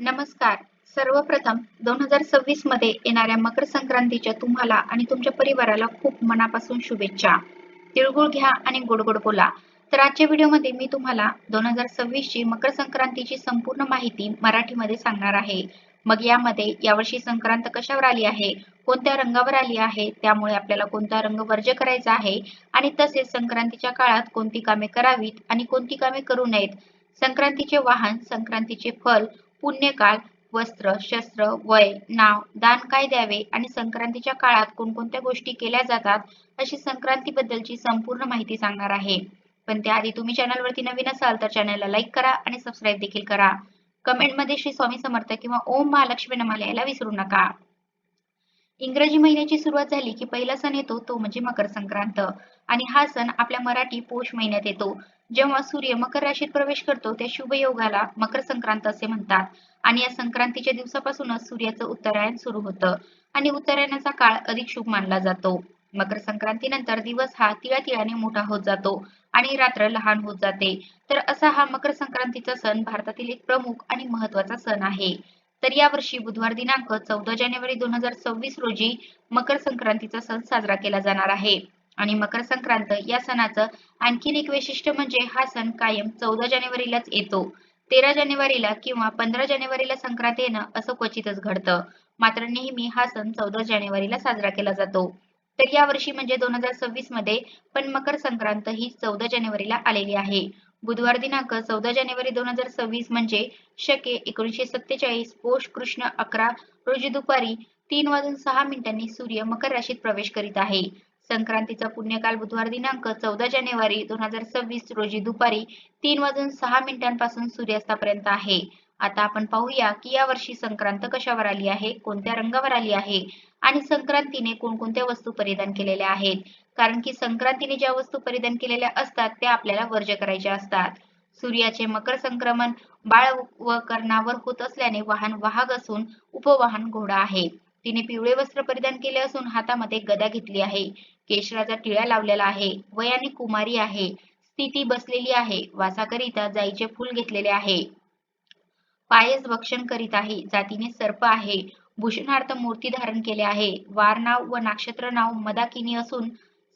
नमस्कार. सर्वप्रथम दोन हजार सव्वीसमध्ये येणाऱ्या मकर संक्रांतीच्या तुम्हाला आणि तुमच्या परिवाराला खूप मनापासून शुभेच्छा. तिळगुळ घ्या आणि गोडगोड बोला. तर आजच्या व्हिडिओमध्ये मी तुम्हाला दोन हजार सव्वीस ची मकर संक्रांतीची संपूर्ण माहिती मराठीमध्ये सांगणार आहे. मग यामध्ये यावर्षी संक्रांत कशावर आली आहे कोणत्या रंगावर आली आहे त्यामुळे आपल्याला कोणता रंग वर्ज्य करायचा आहे आणि तसेच संक्रांतीच्या काळात कोणती कामे करावीत आणि कोणती कामे करू नयेत. संक्रांतीचे वाहन संक्रांतीचे फल पुण्यकाल वस्त्र शस्त्र वय नाव दान काय द्यावे आणि संक्रांतीच्या काळात कोणकोणत्या गोष्टी केल्या जातात अशी संक्रांती बद्दलची संपूर्ण माहिती सांगणार आहे. पण त्याआधी तुम्ही चॅनलवरती नवीन असाल तर चॅनलला लाईक करा आणि सबस्क्राईब देखील करा. कमेंटमध्ये श्री स्वामी समर्थ किंवा ओम महालक्ष्मी नमाला यायला विसरू नका. इंग्रजी महिन्याची सुरुवात झाली की पहिला सण येतो तो म्हणजे मकर संक्रांत. आणि हा सण आपल्या मराठी पौष महिन्यात येतो. जेव्हा सूर्य मकर राशीत प्रवेश करतो त्या शुभ योगाला मकर संक्रांत असे म्हणतात. आणि या संक्रांतीच्या दिवसापासूनच सूर्याचं उत्तरायण सुरू होतं. आणि उत्तरायणाचा काळ अधिक शुभ मानला जातो. मकर संक्रांतीनंतर दिवस हा तिळा तिळाने मोठा होत जातो आणि रात्र लहान होत जाते. तर असा हा मकर संक्रांतीचा सण भारतातील एक प्रमुख आणि महत्त्वाचा सण आहे. तर यावर्षी बुधवार दिनांक चौदा जानेवारी दोन हजार सव्वीस रोजी मकर संक्रांतीचा सण साजरा केला जाणार आहे. आणि मकर संक्रांत या सणाचं आणखीन एक वैशिष्ट्य म्हणजे हा सण कायम चौदा जानेवारीलाच येतो. तेरा जानेवारीला किंवा पंधरा जानेवारीला संक्रांत येणं असं क्वचितच घडतं. मात्र नेहमी हा सण चौदा जानेवारीला साजरा केला जातो. तर या वर्षी म्हणजे दोन हजार सव्वीसमध्ये पण मकर संक्रांत ही चौदा जानेवारीला आलेली आहे. बुधवार दिनांक चौदा जानेवारी दोन हजार सव्वीस म्हणजे शके एकोणीशे सत्तेचाळीस पोष कृष्ण अकरा रोजी दुपारी तीन वाजून सहा मिनिटांनी सूर्य मकर राशीत प्रवेश करीत आहे. संक्रांतीचा पुण्यकाल बुधवार दिनांक चौदा जानेवारी दोन हजार सव्वीस रोजी दुपारी तीन वाजून सहा मिनिटांपासून सूर्यास्तापर्यंत आहे. आता आपण पाहूया की या वर्षी संक्रांत कशावर आली आहे कोणत्या रंगावर आली आहे आणि संक्रांतीने कोणकोणत्या वस्तू परिधान केलेल्या आहेत. कारण की संक्रांतीने ज्या वस्तू परिधान केलेल्या असतात त्या आपल्याला वर्ज्य करायच्या असतात. सूर्याचे मकर संक्रमण बाळ व कर्णावर होत असल्याने वाहन वाहक असून उपवाहन घोडा आहे. तिने पिवळे वस्त्र परिधान केले असून हातामध्ये गदा घेतली आहे. केशराचा टिळा लावलेला आहे. वयाने कुमारी आहे. स्थिती बसलेली आहे. वासाकरिता जाईचे फूल घेतलेले आहे. पायस भक्षण करीत आहे. जातीने सर्प आहे. भूषणार्थ मूर्ती धारण केले आहे. वार नाव व नक्षत्र नाव मदाकिनी असून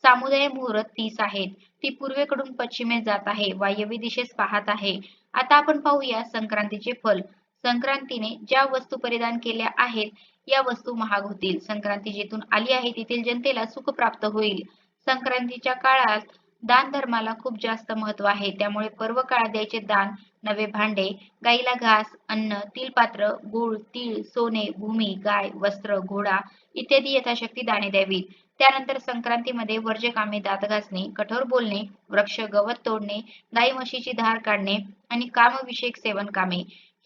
सामुदाय मुहूर्त तीस आहेत. ती पूर्वेकडून पश्चिमेस जात आहे. वायव्य दिशेस पाहत आहे. आता आपण पाहूया संक्रांतीचे फल. संक्रांतीने ज्या वस्तू परिधान केल्या आहेत या वस्तू महाग होतील. संक्रांती जेथून आली आहे तेथील जनतेला सुख प्राप्त होईल. संक्रांतीच्या काळात दान धर्माला खूप जास्त महत्त्व आहे. त्यामुळे पर्व काळात द्यायचे दान नवे भांडे गाईला घास अन्न तिलपात्र गुळ तीळ सोने भूमी गाय वस्त्र घोडा इत्यादी यथाशक्ती दाणे द्यावीत त्यानंतर संक्रांतीमध्ये वर्ज्य कामे दात घासणे कठोर बोलणे वृक्ष गवत तोडणे गाई म्हशीची धार काढणे आणि कामविषयक सेवन कामे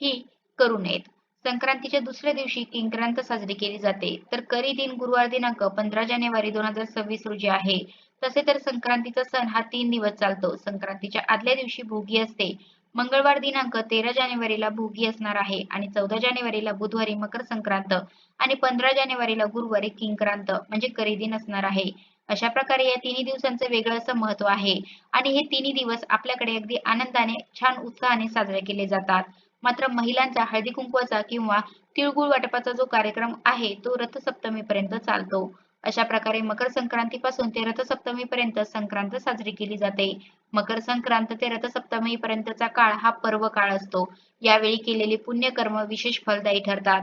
ही करू नयेत. संक्रांतीच्या दुसऱ्या दिवशी किंक्रांत साजरी केली जाते. तर करी दिन गुरुवार दिनांक पंधरा जानेवारी दोन हजार सव्वीस रोजी आहे. तसे तर संक्रांतीचा सण हा तीन दिवस चालतो. संक्रांतीच्या आदल्या दिवशी भोगी असते. मंगळवार दिनांक तेरा जानेवारीला भोगी असणार आहे आणि चौदा जानेवारीला बुधवारी मकर संक्रांत आणि पंधरा जानेवारीला गुरुवारी किंक्रांत म्हणजे करी दिन असणार आहे. अशा प्रकारे या तिन्ही दिवसांचं वेगळं असं महत्त्व आहे. आणि हे तिन्ही दिवस आपल्याकडे अगदी आनंदाने छान उत्साहाने साजरे केले जातात. मात्र महिलांचा हळदी कुंकवाचा किंवा तिळगुळ वाटपाचा जो कार्यक्रम आहे तो रथसप्तमी पर्यंत चालतो. अशा प्रकारे मकर संक्रांती पासून ते रथसप्तमी पर्यंत संक्रांत साजरी केली जाते. मकर संक्रांत ते रथसप्तमी पर्यंतचा काळ हा पर्व काळ असतो. यावेळी केलेले पुण्यकर्म विशेष फलदायी ठरतात.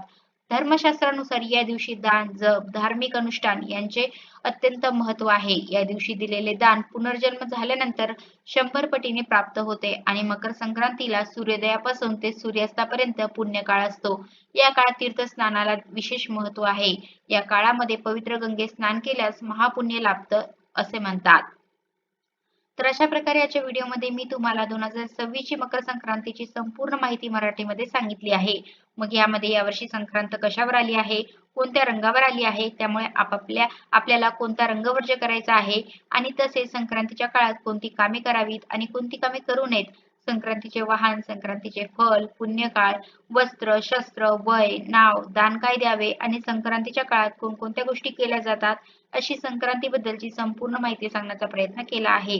धर्मशास्त्रानुसार या दिवशी दान जप धार्मिक अनुष्ठान यांचे अत्यंत महत्त्व आहे. या दिवशी दिलेले दान पुनर्जन्म झाल्यानंतर शंभर पटीने प्राप्त होते आणि मकर संक्रांतीला सूर्योदयापासून ते सूर्यास्तापर्यंत पुण्यकाळ असतो. या काळात तीर्थस्नानाला विशेष महत्त्व आहे. या काळामध्ये पवित्र गंगे स्नान केल्यास महापुण्य लाभतं असे म्हणतात. तर अशा प्रकारे याच्या व्हिडिओमध्ये मी तुम्हाला दोन हजार सव्वीस ची मकर संक्रांतीची संपूर्ण माहिती मराठीमध्ये सांगितली आहे. मग यामध्ये यावर्षी संक्रांत कशावर आली आहे? कोणत्या रंगावर आली आहे? त्यामुळे आपापल्या आपल्याला कोणता रंग वर्ज करायचा आहे? आणि तसेच संक्रांतीच्या काळात कोणती कामे करावीत? आणि कोणती कामे करू नयेत? संक्रांतीचे वाहन संक्रांतीचे फल पुण्यकाळ वस्त्र शस्त्र वय नाव दान काय द्यावे? आणि संक्रांतीच्या काळात कोणकोणत्या गोष्टी केल्या जातात? अशी संक्रांतीबद्दलची संपूर्ण माहिती सांगण्याचा प्रयत्न केला आहे.